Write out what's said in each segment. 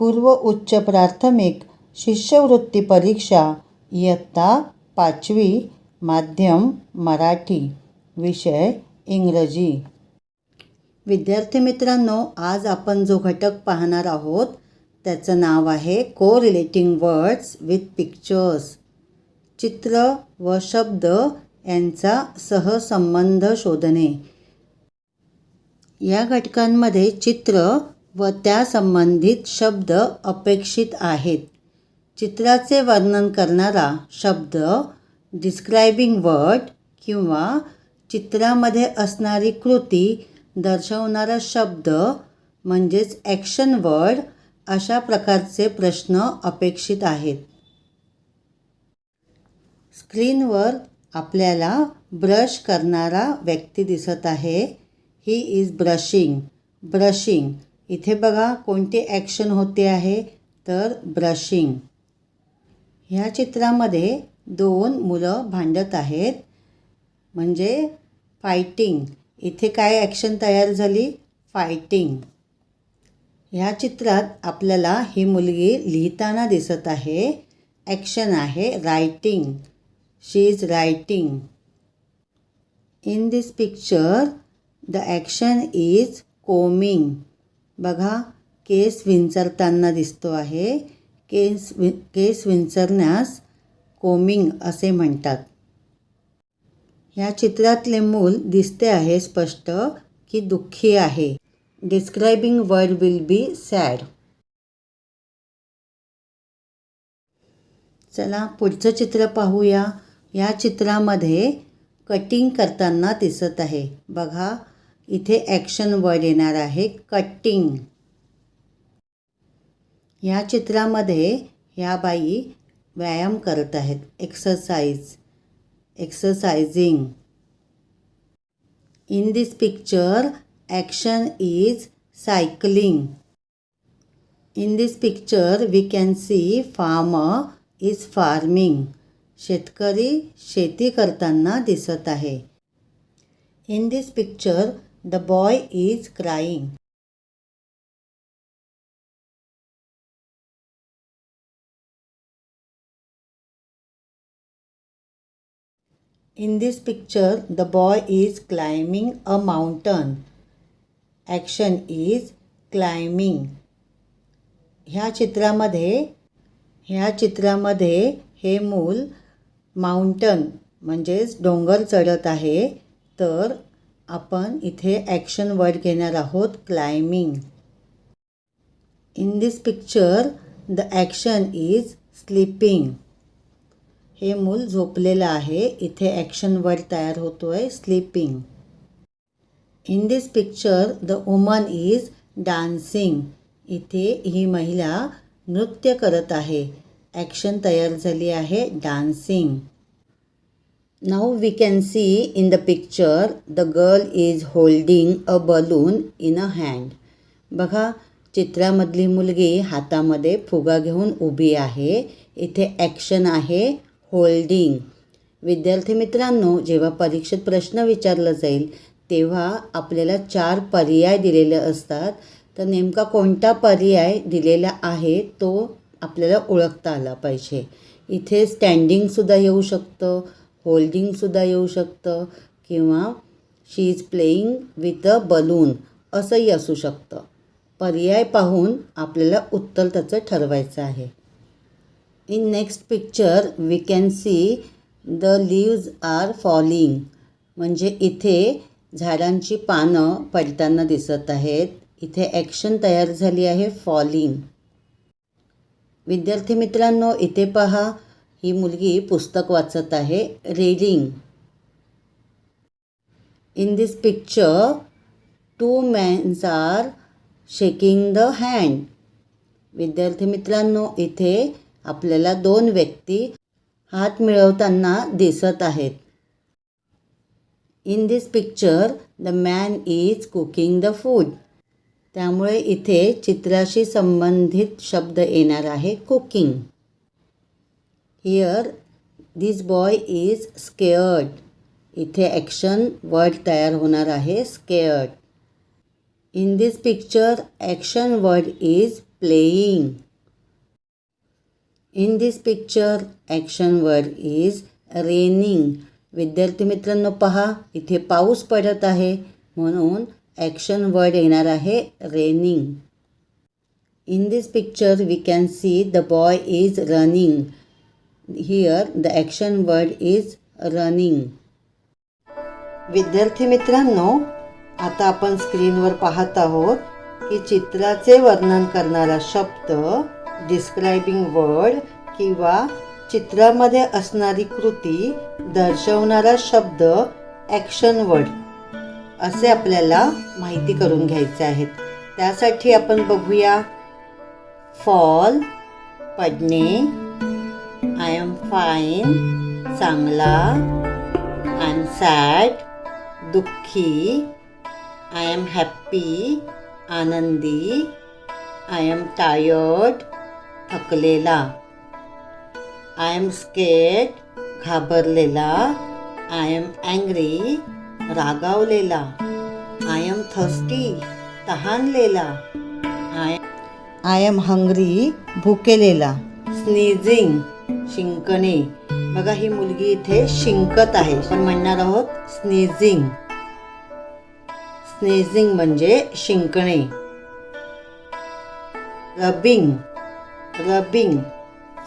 पूर्व उच्च प्राथमिक शिष्यवृत्ती परीक्षा इयत्ता पाचवी माध्यम मराठी विषय इंग्रजी. विद्यार्थी मित्रांनो आज आपण जो घटक पाहणार आहोत त्याचं नाव आहे को रिलेटिंग वर्ड्स विथ पिक्चर्स चित्र व शब्द यांचा सहसंबंध शोधणे. या घटकांमध्ये चित्र व त्या संबंधित शब्द अपेक्षित आहेत. चित्राचे वर्णन करणारा शब्द डिस्क्रायबिंग वर्ड किंवा चित्रामध्ये असणारी कृती दर्शवणारा शब्द म्हणजेच ॲक्शन वर्ड अशा प्रकारचे प्रश्न अपेक्षित आहेत. स्क्रीनवर आपल्याला ब्रश करणारा व्यक्ती दिसत आहे. ही इज ब्रशिंग ब्रशिंग इथे बघा कोणती ॲक्शन होते आहे. तर ब्रशिंग ह्या चित्रामध्ये दोन मुलं भांडत आहेत. म्हणजे फायटिंग इथे काय ॲक्शन तयार झाली? फायटिंग ह्या चित्रात आपल्याला ही मुलगी लिहिताना दिसत आहे. ॲक्शन आहे. Writing she is writing in this picture the action is coming बघा केस विंचरताना दिसतो आहे. केस वि केस विंचरण्यास कोमिंग असे म्हणतात. ह्या चित्रातले मूल दिसते आहे स्पष्ट की दुःखी आहे. Describing word will be sad चला पुढचं चित्र पाहूया. या चित्रामध्ये कटिंग करताना दिसत आहे. बघा इथे ॲक्शन वर्ड येणार आहे कटिंग ह्या चित्रामध्ये ह्या बाई व्यायाम करत आहेत exercise exercising in this picture action is cycling in this picture we can see farmer is farming शेतकरी शेती करताना दिसत आहे. In this picture the boy is crying In this picture, the boy is climbing a mountain. Action is climbing. ह्या चित्रामध्ये ह्या चित्रामध्ये हे मूल माउंटन म्हणजेच डोंगर चढत आहे तर आपण इथे ॲक्शन वर्ड घेणार आहोत climbing in this picture the action is sleeping हे मूल झोपलेलं आहे इथे ॲक्शन वर्ड तयार होतो आहे sleeping in this picture the woman is dancing इथे ही महिला नृत्य करत आहे. ॲक्शन तयार झाली आहे dancing now we can see in the picture the girl is holding a balloon in a hand. बघा चित्रामधली मुलगी हातामध्ये फुगा घेऊन उभी आहे. इथे ॲक्शन आहे होल्डिंग विद्यार्थी मित्रांनो जेव्हा परीक्षेत प्रश्न विचारला जाईल तेव्हा आपल्याला चार पर्याय दिलेले असतात. तर नेमका कोणता पर्याय दिलेला आहे तो आपल्याला ओळखता आला पाहिजे. इथे स्टँडिंगसुद्धा येऊ शकतं. होल्डिंगसुद्धा येऊ शकतं किंवा she is playing with a balloon असंही असू शकतं. पर्याय पाहून आपल्याला उत्तर त्याचं ठरवायचं आहे. In next picture we can see the leaves are falling म्हणजे इथे झाडांची पानं पडताना दिसत आहेत. इथे ॲक्शन तयार झाली आहे फॉलिंग विद्यार्थी मित्रांनो इथे पहा ही मुलगी पुस्तक वाचत आहे reading in this picture two mans are shaking the hand विद्यार्थी मित्रांनो इथे आपल्याला दोन व्यक्ती हात मिळवताना दिसत आहेत. In this picture the man is cooking the food त्यामुळे इथे चित्राशी संबंधित शब्द येणार आहे cooking here this boy is scared इथे ॲक्शन वर्ड तयार होणार आहे scared in this picture action word is playing in this picture action word is raining विद्यार्थी मित्रांनो पहा इथे पाऊस पडत आहे म्हणून ॲक्शन वर्ड येणार आहे raining in this picture we can see the boy is running here the action word is running विद्यार्थी मित्रांनो आता आपण स्क्रीनवर पाहत आहोत की चित्राचे वर्णन करणारा शब्द डिस्क्रायबिंग वर्ड किंवा चित्रामध्ये असणारी कृती दर्शवणारा शब्द ॲक्शन वर्ड असे आपल्याला माहिती करून घ्यायचे आहेत. त्यासाठी आपण बघूया. फॉल पडणे आय एम फाईन चांगला. आय एम सॅड दुःखी. आय एम हॅप्पी आनंदी. आय एम टायर्ड थकलेला. आय एम स्केट घाबरलेला. आय एम अँग्री रागावलेला. आय एम थर्स्टी तहानलेला. आय आय एम हंग्री भुकेलेला. स्नीझिंग शिंकणे. बघा ही मुलगी इथे शिंकत आहे. पण म्हणणार आहोत स्नेझिंग स्नेझिंग म्हणजे शिंकणे. रबिंग रबिंग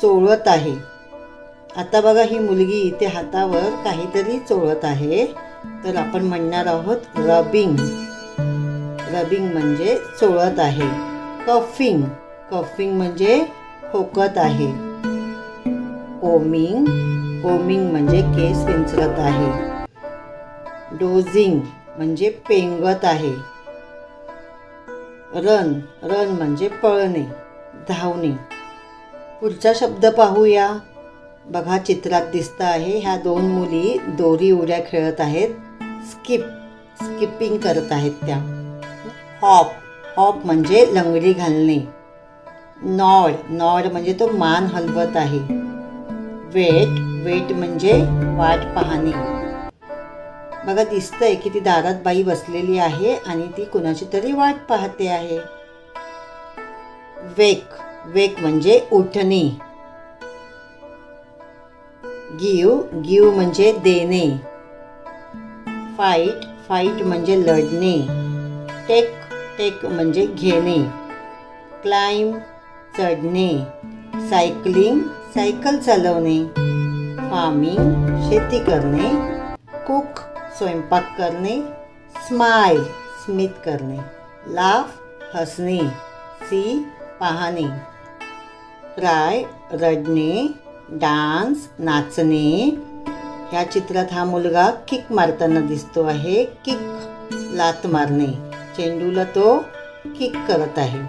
चोळत आहे. आता बघा ही मुलगी इथे हातावर काहीतरी चोळत आहे. तर आपण म्हणणार आहोत रबिंग रबिंग म्हणजे चोळत आहे. कफिंग कफिंग म्हणजे खोकत आहे. कोमिंग कोमिंग म्हणजे केस विंचरत आहे. डोझिंग म्हणजे पेंगत आहे. रन रन म्हणजे पळणे धावणे. पुढचा शब्द पाहूया. बघा चित्रात दिसत आहे ह्या दोन मुली दोरी उड्या खेळत आहेत. स्किप स्किपिंग करत आहेत त्या. हॉप हॉप म्हणजे लंगडी घालणे. नॉड नॉड म्हणजे तो मान हलवत आहे. वेट वेट म्हणजे वाट पाहणे. बघा दिसतंय की ती दारात बाई बसलेली आहे आणि ती कुणाची तरी वाट पाहते आहे. वेक वेक म्हणजे उठणे. गिव गिव म्हणजे देणे. फाईट फाईट म्हणजे लढणे. टेक टेक म्हणजे घेणे. क्लाइम चढणे. सायकलिंग सायकल चालवणे फार्मिंग शेती करणे कुक स्वयंपाक करणे स्माईल स्मित करणे लाफ हसणे सी पाहणे प्राय रडणे डान्स नाचणे ह्या चित्रात हा मुलगा किक मारताना दिसतो आहे किक लात मारणे. चेंडूला तो किक करत आहे.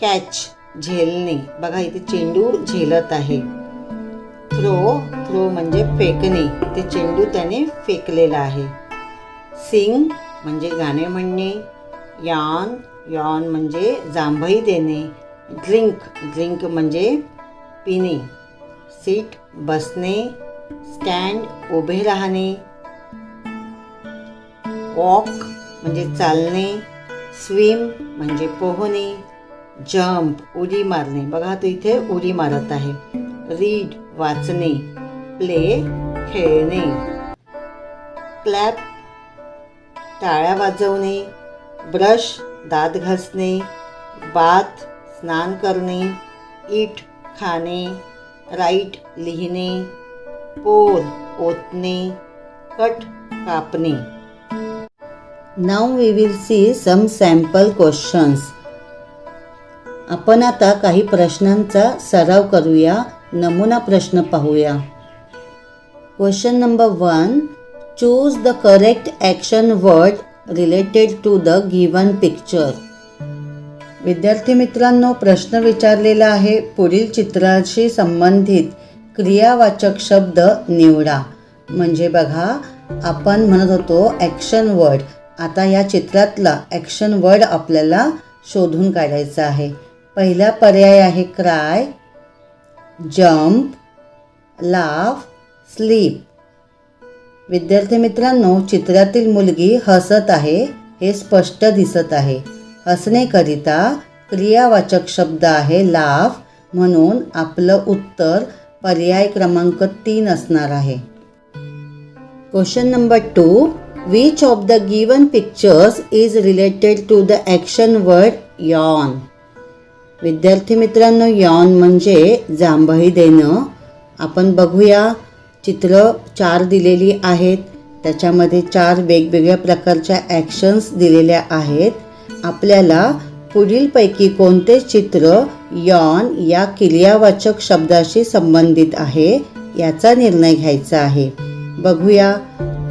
कॅच. झेलणे. बघा इथे चेंडू झेलत आहे. थ्रो थ्रो म्हणजे फेकणे. इथे चेंडू त्याने फेकलेला आहे. सिंग म्हणजे गाणे म्हणणे. यान यान म्हणजे जांभई देणे. ड्रिंक ड्रिंक म्हणजे पिणे. सीट बसणे. स्टँड उभे राहणे. वॉक म्हणजे चालणे. स्विम म्हणजे पोहणे. जम्प उडी मारणे. बघा तो इथे उडी मारत आहे. रीड वाचणे. प्ले खेळणे. क्लॅप टाळ्या वाजवणे. ब्रश दात घासणे. बाथ स्नान करणे. इट खाणे. राईट लिहिणे. पोर ओतणे. कट कापणे. Now we will see some sample questions आपण आता काही प्रश्नांचा सराव करूया. नमुना प्रश्न पाहूया. Question number one choose the correct action word related to the given picture विद्यार्थी मित्रांनो प्रश्न विचारलेला आहे. पुढील चित्राशी संबंधित क्रियावाचक शब्द निवडा. म्हणजे बघा आपण म्हणत होतो ॲक्शन वर्ड आता या चित्रातला ॲक्शन वर्ड आपल्याला शोधून काढायचा आहे. पहिला पर्याय आहे क्राय जम्प लाफ स्लीप विद्यार्थी मित्रांनो चित्रातील मुलगी हसत आहे हे स्पष्ट दिसत आहे. हसण्याकरिता क्रियावाचक शब्द आहे लाफ म्हणून आपलं उत्तर पर्याय क्रमांक तीन असणार आहे. Question number two which of the given pictures is related to the action word yawn विद्यार्थी मित्रांनो यॉन म्हणजे जांभई देणं. आपण बघूया चित्र चार दिलेली आहेत. त्याच्यामध्ये चार वेगवेगळ्या प्रकारच्या ॲक्शन्स दिलेल्या आहेत. आपल्याला पुढीलपैकी कोणते चित्र यॉन या क्रियावाचक शब्दाशी संबंधित आहे याचा निर्णय घ्यायचा आहे. बघूया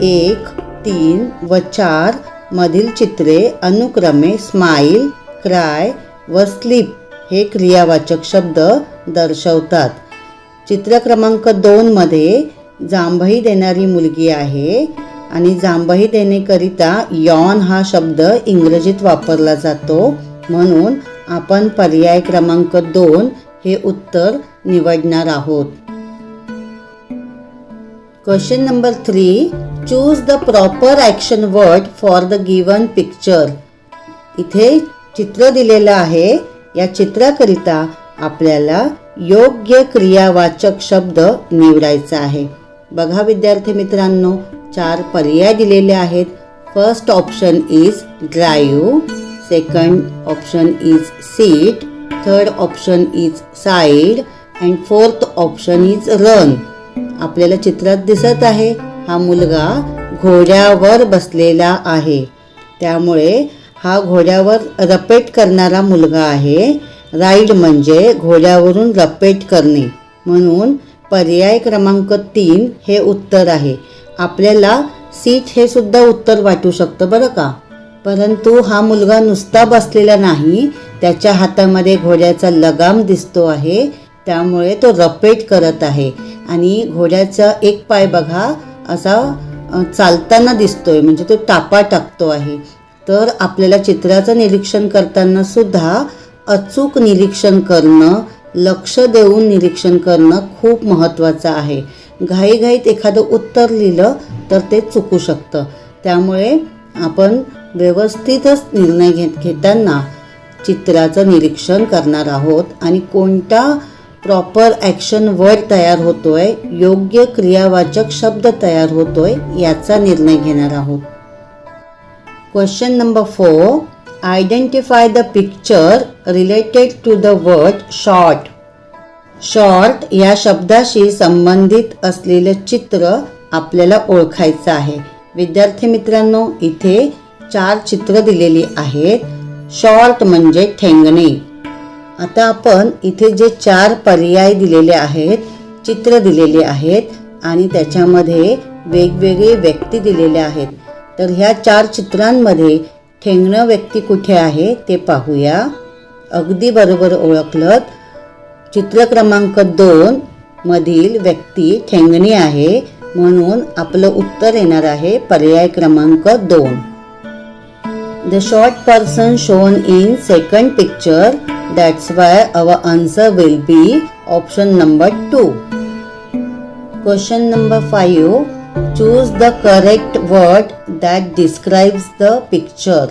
एक तीन व चार मधील चित्रे अनुक्रमे स्माईल क्राय व स्लीप हे क्रियावाचक शब्द दर्शवतात. चित्र क्रमांक दोनमध्ये जांभई देणारी मुलगी आहे आणि जांभई देणेकरिता यॉन हा शब्द इंग्रजीत वापरला जातो. म्हणून आपण पर्याय क्रमांक दोन हे उत्तर निवडणार आहोत. Question number three choose the proper action word for the given picture इथे चित्र दिलेलं आहे या चित्राकरिता आपल्याला योग्य क्रियावाचक शब्द निवडायचा आहे. बघा विद्यार्थी मित्रांनो चार पर्याय दिलेले आहेत. First option is drive second option is seat third option is side and fourth option is run आपल्याला चित्रात दिसत आहे हा मुलगा घोड्यावर बसलेला आहे. त्यामुळे हा घोड्यावर रपेट करणारा मुलगा आहे. राईड म्हणजे घोड्यावरून रपेट करणे. म्हणून पर्याय क्रमांक तीन हे उत्तर आहे. आपल्याला सीट हे सुद्धा उत्तर वाटू शकतं बरं का? परंतु हा मुलगा नुसता बसलेला नाही त्याच्या हातामध्ये घोड्याचा लगाम दिसतो आहे त्यामुळे तो रपेट करत आहे. आणि घोड्याचा एक पाय बघा असा चालताना दिसतोय म्हणजे तो टापा टाकतो आहे. तर आपल्याला चित्राचं निरीक्षण करताना सुद्धा अचूक निरीक्षण करणं लक्ष देऊन निरीक्षण करणं खूप महत्त्वाचं आहे. घाईघाईत एखादं उत्तर लिहिलं तर ते चुकू शकतं. त्यामुळे आपण व्यवस्थितच निर्णय घेत घेताना चित्राचं निरीक्षण करणार आहोत आणि कोणता प्रॉपर ॲक्शन वर्ड तयार होतोय योग्य क्रियावाचक शब्द तयार होतोय याचा निर्णय घेणार आहोत. Question number four identify the picture related to the word short short या शब्दाशी संबंधित असलेलं चित्र आपल्याला ओळखायचं आहे. विद्यार्थी मित्रांनो इथे चार चित्र दिलेली आहेत. शॉर्ट म्हणजे ठेंगणे. आता आपण इथे जे चार पर्याय दिलेले आहेत चित्र दिलेले आहेत आणि त्याच्यामध्ये वेगवेगळे व्यक्ती दिलेले आहेत. तर ह्या चार चित्रांमध्ये ठेंगणं व्यक्ती कुठे आहे ते पाहूया. अगदी बरोबर ओळखलं चित्र क्रमांक दोन मधील व्यक्ती ठेंगणी आहे म्हणून आपलं उत्तर येणार आहे पर्याय क्रमांक दोन. The short person shown in second picture that's why our answer will be option number two question number five choose the correct word that describes the picture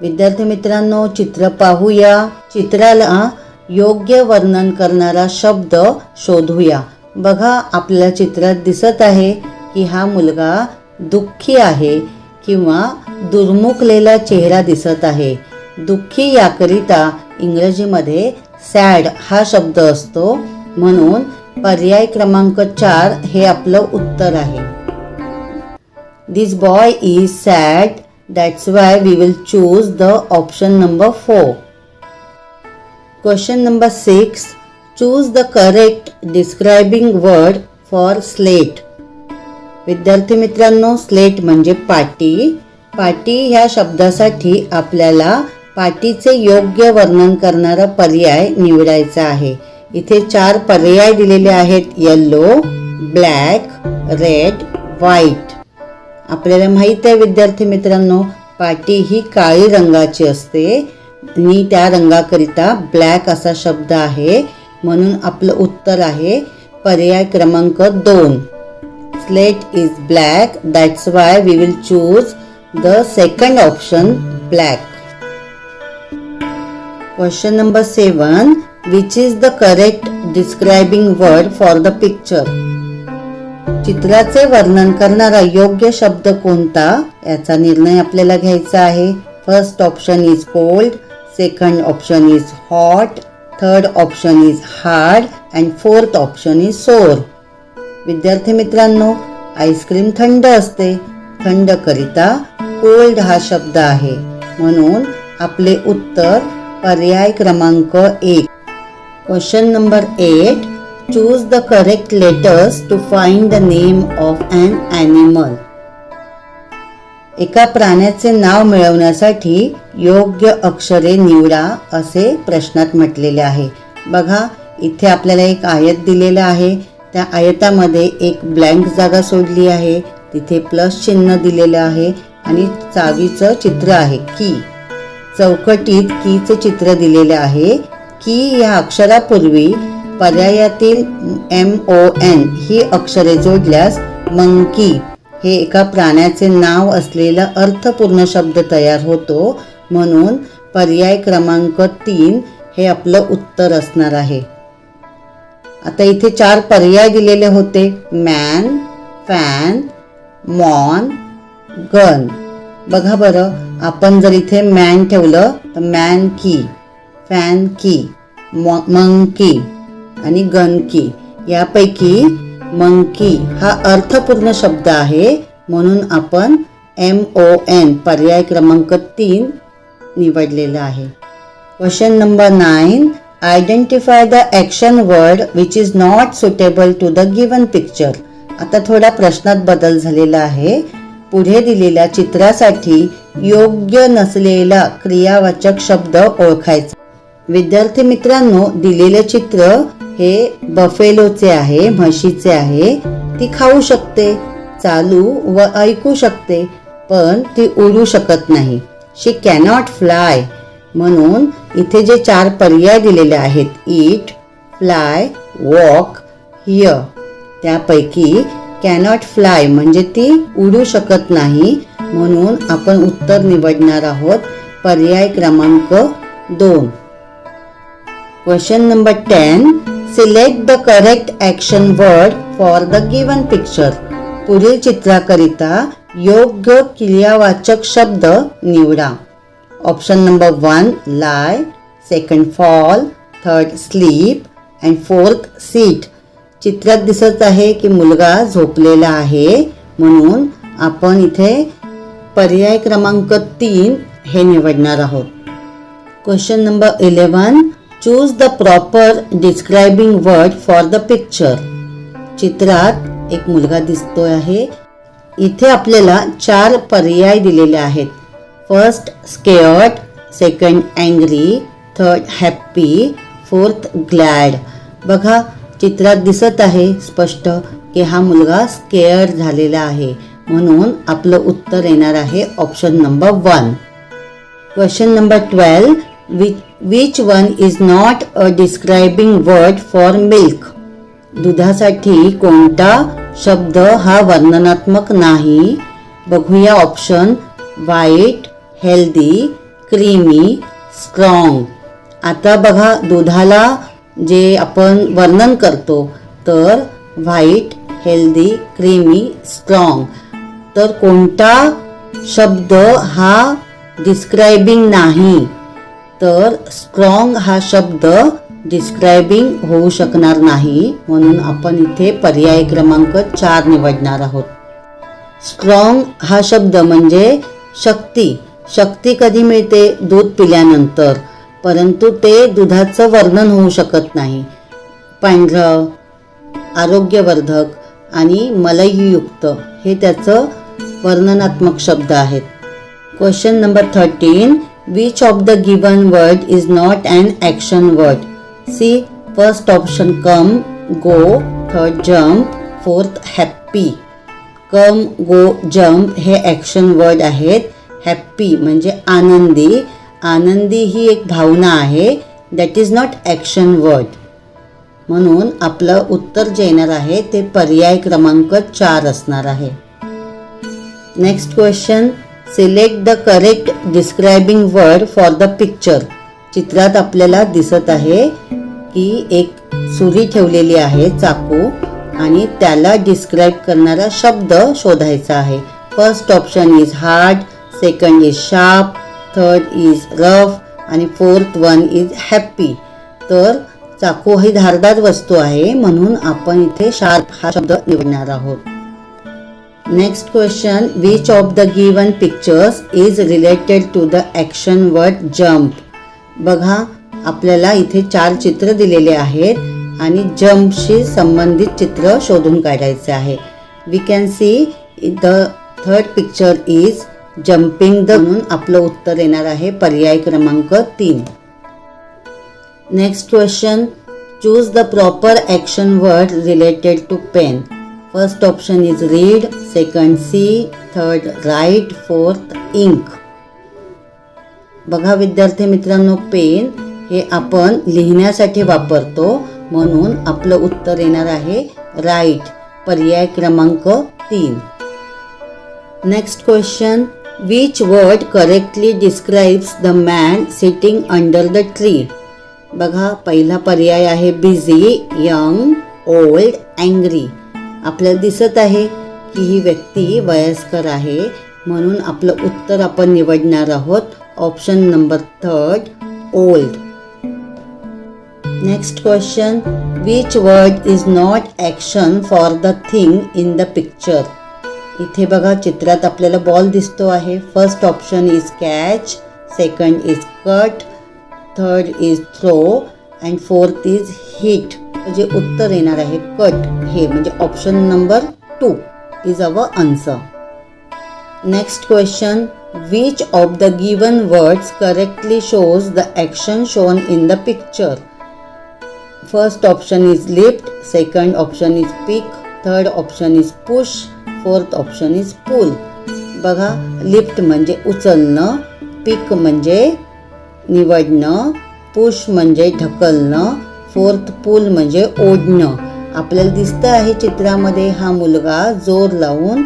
विद्यार्थी मित्रांनो चित्र पाहूया. चित्राला योग्य वर्णन करणारा शब्द शोधूया. बघा आपल्या चित्रात दिसत आहे की हा मुलगा दुःखी आहे किंवा दुर्मुखलेला चेहरा दिसत आहे. दुःखी याकरिता इंग्रजीमध्ये सॅड हा शब्द असतो. म्हणून पर्याय क्रमांक चार हे आपलं उत्तर आहे. This boy is sad that's why we will choose the option number four question number six choose the correct describing word for slate विद्यार्थी मित्रांनो स्लेट म्हणजे पाटी. पाटी ह्या शब्दासाठी आपल्याला पाटीचे योग्य वर्णन करणारा पर्याय निवडायचा आहे. इथे चार पर्याय दिलेले आहेत. येल्लो ब्लॅक रेड व्हाईट आपल्याला माहीत आहे विद्यार्थी मित्रांनो पाटी ही काळी रंगाची असते. आणि त्या रंगाकरिता ब्लॅक असा शब्द आहे. म्हणून आपलं उत्तर आहे पर्याय क्रमांक दोन. Slate is black that's why we will choose the second option black question number seven which is the correct describing word for the picture चित्राचे वर्णन करणारा योग्य शब्द कोणता? याचा निर्णय आपल्याला घ्यायचा आहे. First option is cold second option is hot third option is hard and fourth option is sour विद्यार्थी मित्रांनो आईस्क्रीम थंड असते. थंड करिता कोल्ड हा शब्द आहे. म्हणून आपले उत्तर पर्याय क्रमांक एक. Question number eight choose the correct letters to find the name of an animal एका प्राण्याचे नाव मिळवण्यासाठी योग्य अक्षरे निवडा असे प्रश्नात म्हटलेले आहे. बघा इथे आपल्याला एक आयत दिलेलं आहे. त्या आयतामध्ये एक ब्लँक जागा सोडली आहे. तिथे प्लस चिन्ह दिलेलं आहे आणि चावीचं चित्र आहे की चौकटीत कीचं चित्र दिलेलं आहे. की या अक्षरापूर्वी पर्यायातील एम ओ एन ही अक्षरे जोडल्यास मंकी हे एका प्राण्याचे नाव असलेला अर्थपूर्ण शब्द तयार होतो. म्हणून पर्याय क्रमांक तीन हे आपलं उत्तर असणार आहे. आता इथे चार पर्याय दिलेले होते. मॅन फॅन मॉन गन बघा बरं आपण जर इथे मॅन ठेवलं तर मॅन की फॅन की मंकी आणि गन की. यापैकी मंकी हा अर्थपूर्ण शब्द आहे म्हणून आपण एम ओ एन पर्याय क्रमांक तीन निवडलेला आहे. Question number nine identify the action word which is not suitable to the given picture आता थोडा प्रश्नात बदल झालेला आहे. पुढे दिलेल्या चित्रासाठी योग्य नसलेला क्रियावाचक शब्द ओळखायचा. विद्यार्थी मित्रांनो दिलेलं चित्र हे बफेलोचे आहे म्हशीचे आहे. ती खाऊ शकते चालू व ऐकू शकते पण ती उडू शकत नाही. शी कॅनॉट फ्लाय म्हणून इथे जे चार पर्याय दिलेले आहेत ईट फ्लाय वॉक हिय त्यापैकी कॅनॉट फ्लाय म्हणजे ती उडू शकत नाही. म्हणून आपण उत्तर निवडणार आहोत. पर्याय क्रमांक दोन. Question number ten select the correct action word for the given picture पुढील चित्राकरिता योग्य क्रियावाचक शब्द निवडा. Option number one lie second fall third sleep and fourth sit चित्रात दिसत आहे की मुलगा झोपलेला आहे. म्हणून आपण इथे पर्याय क्रमांक तीन हे निवडणार आहोत. Question number eleven choose the proper describing word for the picture चित्रात एक मुलगा दिसतोय आहे. इथे आपल्याला चार पर्याय दिलेले आहेत. First scared second angry third happy fourth glad बघा चित्रात दिसत आहे स्पष्ट की हा मुलगा स्केअर्ड झालेला आहे. म्हणून आपलं उत्तर येणार आहे option number one question number twelve which one is not a describing word for milk दुधासाठी कोणता शब्द हा वर्णनात्मक नाही? बघूया option white healthy creamy strong आता बघा दुधाला जे आपण वर्णन करतो तर व्हाईट हेल्दी क्रीमी स्ट्रॉंग तर कोणता शब्द हा डिस्क्रायबिंग नाही? तर स्ट्रॉंग हा शब्द डिस्क्रायबिंग होऊ शकणार नाही. म्हणून आपण इथे पर्याय क्रमांक चार निवडणार आहोत. स्ट्रॉंग हा शब्द म्हणजे शक्ती. शक्ती कधी मिळते? दूध पिल्यानंतर. परंतु ते दुधाचं वर्णन होऊ शकत नाही. पांढरं आरोग्यवर्धक आणि मलईयुक्त हे त्याचं वर्णनात्मक शब्द आहेत. Question number thirteen Which of the given word is not an action word see first option come go third jump, fourth happy come go jump हे ॲक्शन वर्ड आहेत. हॅप्पी म्हणजे आनंदी. आनंदी ही एक भावना आहे. That is not action word म्हणून आपलं उत्तर जे येणार आहे ते पर्याय क्रमांक चार असणार आहे. Next question select the correct describing word for the picture चित्रात आपल्याला दिसत आहे की एक सुरी ठेवलेली आहे चाकू आणि त्याला डिस्क्राईब करणारा शब्द शोधायचा आहे. First option is hard second is sharp third is rough आणि फोर्थ वन इज हॅप्पी तर चाकू ही धारदार वस्तू आहे म्हणून आपण इथे शार्प हा शब्द निवडणार आहोत. Next question which of the given pictures is related to the action word jump बघा आपल्याला इथे चार चित्र दिलेले आहेत आणि जम्पशी संबंधित चित्र शोधून काढायचे आहे. We can see the third picture is jumping the म्हणून आपलं उत्तर येणार आहे पर्याय क्रमांक तीन. Next question choose the proper action word related to pen first option is read second see third write fourth ink बघा विद्यार्थी मित्रांनो पेन हे आपण लिहिण्यासाठी वापरतो म्हणून आपलं उत्तर येणार आहे राईट पर्याय क्रमांक तीन. Next question which word correctly describes the man sitting under the tree बघा पहिला पर्याय आहे बिझी यंग ओल्ड अँग्री आपल्याला दिसत आहे की ही व्यक्ती वयस्कर आहे. म्हणून आपलं उत्तर आपण निवडणार आहोत. Option number third old next question which word is not action for the thing in the picture इथे बघा चित्रात आपल्याला बॉल दिसतो आहे. First option is catch second is cut third is throw and fourth is hit जे उत्तर येणार आहे कट हे म्हणजे option number two is our answer next question which of the given words correctly shows the action shown in the picture first option is lift second option is pick third option is push fourth option is pull बघा lift म्हणजे उचलणं पिक म्हणजे निवडणं push म्हणजे ढकलणं fourth पूल म्हणजे ओढणं. आपल्याला दिसतं आहे चित्रामध्ये हा मुलगा जोर लावून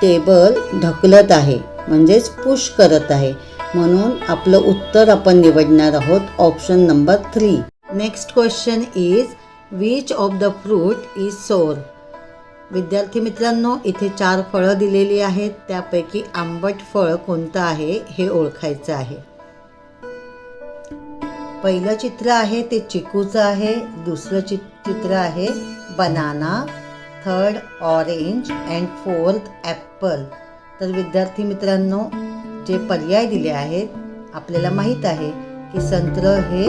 टेबल ढकलत आहे म्हणजेच पुश करत आहे. म्हणून आपलं उत्तर आपण निवडणार आहोत option number three. Next question is which of the fruit is sour विद्यार्थी मित्रांनो इथे चार फळं दिलेली आहेत. त्यापैकी आंबट फळ कोणतं आहे हे ओळखायचं आहे. पहिलं चित्र आहे ते चिकूचं आहे दुसरं चि चित्र आहे banana third orange and fourth apple तर विद्यार्थी मित्रांनो जे पर्याय दिले आहेत आपल्याला माहीत आहे की संत्र हे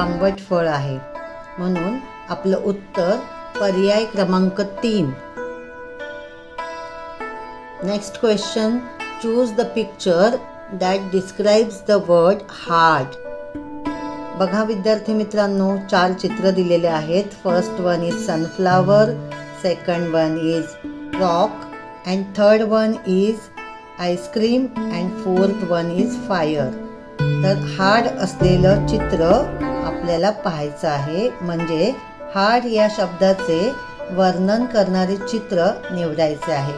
आंबट फळ आहे. म्हणून आपलं उत्तर पर्याय क्रमांक तीन. Next question choose the picture that describes the word hard बघा विद्यार्थी मित्रांनो चार चित्र दिलेले आहेत. First one is sunflower second one is rock and third one is ice cream and fourth one is fire तर हार्ड असलेलं चित्र आपल्याला पाहायचं आहे. म्हणजे हार्ड या शब्दाचे वर्णन करणारे चित्र निवडायचे आहे.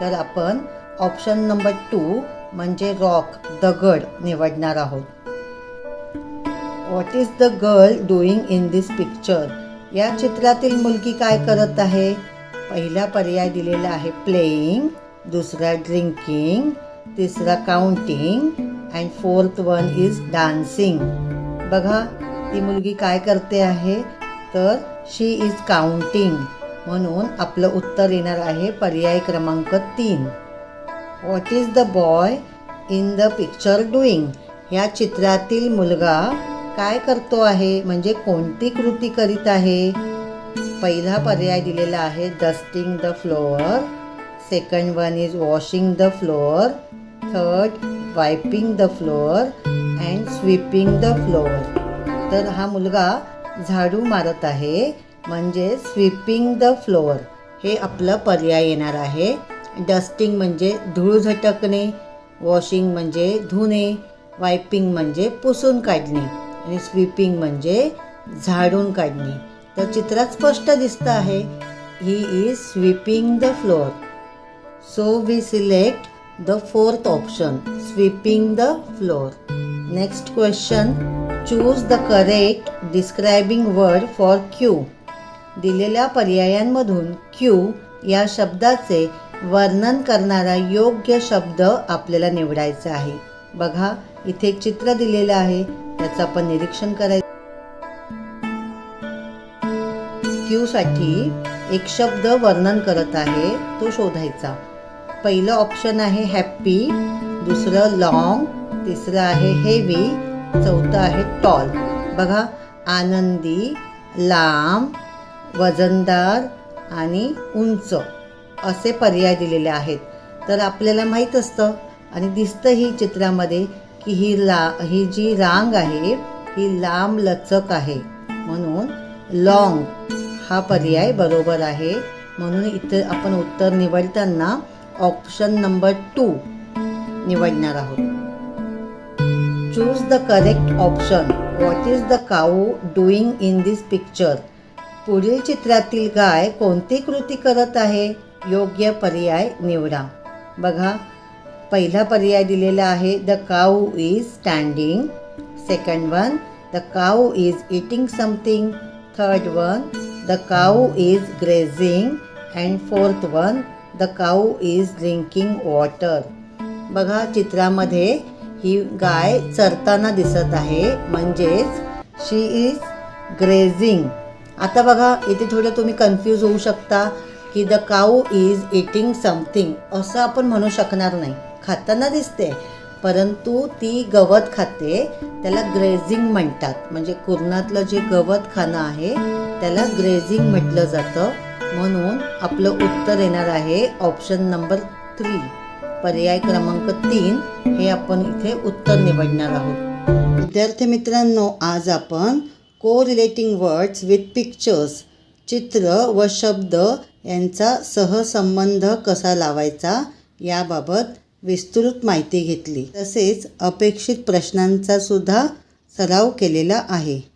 तर आपण ऑप्शन नंबर टू म्हणजे रॉक दगड निवडणार आहोत. What is the girl doing in this picture या चित्रातील मुलगी काय करत आहे? पहिला पर्याय दिलेला आहे प्लेईंग दुसरा ड्रिंकिंग तिसरा counting and fourth one is dancing बघा ती मुलगी काय करते आहे? तर शी इज काउंटिंग म्हणून आपलं उत्तर येणार आहे पर्याय क्रमांक तीन. What is the boy in the picture doing ह्या चित्रातील मुलगा काय करतो आहे? म्हणजे कोणती कृती करीत आहे? पहिला पर्याय दिलेला आहे dusting the floor second one is washing the floor third wiping the floor and sweeping the floor तर हा मुलगा झाडू मारत आहे म्हणजे स्वीपिंग द फ्लोअर हे आपलं पर्याय येणार आहे. डस्टिंग म्हणजे धूळ झटकणे वॉशिंग म्हणजे धुणे वायपिंग म्हणजे पुसून काढणे. आणि स्वीपिंग म्हणजे झाडून काढणे. तर चित्रात स्पष्ट दिसतं आहे he is sweeping the floor so we select the fourth option sweeping the floor next question choose the correct describing word for Q दिलेल्या पर्यायांमधून क्यू या शब्दाचे वर्णन करणारा योग्य शब्द आपल्याला निवडायचा आहे. बघा इथे एक चित्र दिलेलं आहे. त्याचं आपण निरीक्षण करायचं. क्यू साठी एक शब्द वर्णन करत आहे तो शोधायचा. पहिलं ऑप्शन आहे हॅप्पी दुसरं लॉंग तिसरं आहे हेवी चौथं आहे टॉल बघा आनंदी लांब वजनदार आणि उंच असे पर्याय दिलेले आहेत. तर आपल्याला माहीत असतं आणि दिसतं ही चित्रामध्ये की ही ला ही जी रांग आहे ही लांब लचक आहे. म्हणून लॉंग हा पर्याय बरोबर आहे. म्हणून इथे आपण उत्तर निवडताना ऑप्शन नंबर टू निवडणार आहोत. Choose the correct option what is the cow doing in this picture पुढील चित्रातील गाय कोणती कृती करत आहे? योग्य पर्याय निवडा. बघा पहिला पर्याय दिलेला आहे the cow is standing second one the cow is eating something third one the cow is grazing and fourth one the cow is drinking water बघा चित्रामध्ये ही गाय चरताना दिसत आहे. म्हणजेच शी इज ग्रेझिंग आता बघा इथे थोडं तुम्ही कन्फ्यूज होऊ शकता की the cow is eating something असं आपण म्हणू शकणार नाही. खाताना दिसते. परंतु ती गवत खाते त्याला ग्रेझिंग म्हणतात. म्हणजे कुरणातलं जे गवत खाणं आहे त्याला ग्रेझिंग म्हटलं जातं. म्हणून आपलं उत्तर येणार आहे ऑप्शन नंबर थ्री पर्याय क्रमांक तीन हे आपण इथे उत्तर निवडणार आहोत. विद्यार्थी मित्रांनो आज आपण को रिलेटिंग वर्ड्स विथ पिक्चर्स चित्र व शब्द यांचा सहसंबंध कसा लावायचा याबाबत विस्तृत माहिती घेतली. तसेच अपेक्षित प्रश्नांचा सुद्धा सराव केलेला आहे.